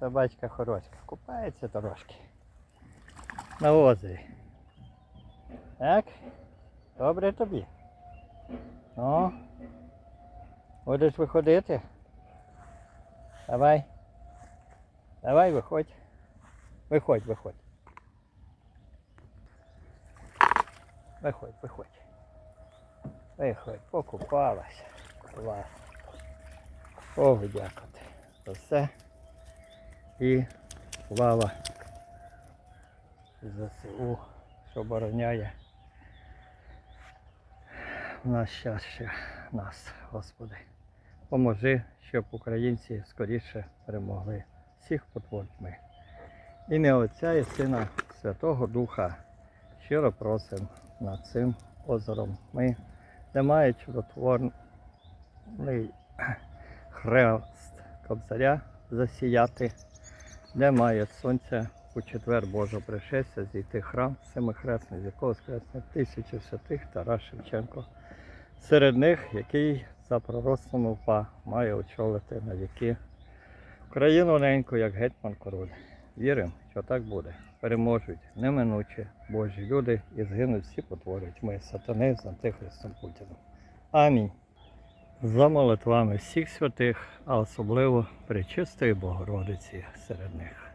Собачка хорошка. Купається трошки. На озері. Так? Добре тобі. Ну. Будеш виходити? Давай. Давай, виходь. Виходь, виходь. Виходь, виходь. Виходь, покупалася. Клас. Богу дякувати за все. І слава ЗСУ, що обороняє наш щастя, нас, Господи. Поможи, щоб українці скоріше перемогли всіх потворцями. І не Отця і Сина Святого Духа щиро просимо над цим озером. Ми, де має чудотворний хрест Кобзаря засіяти, де має сонця у четвер Божого пришестя зійти храм Семихресний, з якого скресне тисячі святих Тарас Шевченко. Серед них, який за пророцтвом УПА має очолити на віки Україну неньку, як гетьман король. Віримо, що так буде. Переможуть неминуче Божі люди і згинуть всі потвори тьми сатани з антихристом Путіном. Амінь. За молитвами всіх святих, а особливо Пречистої Богородиці серед них.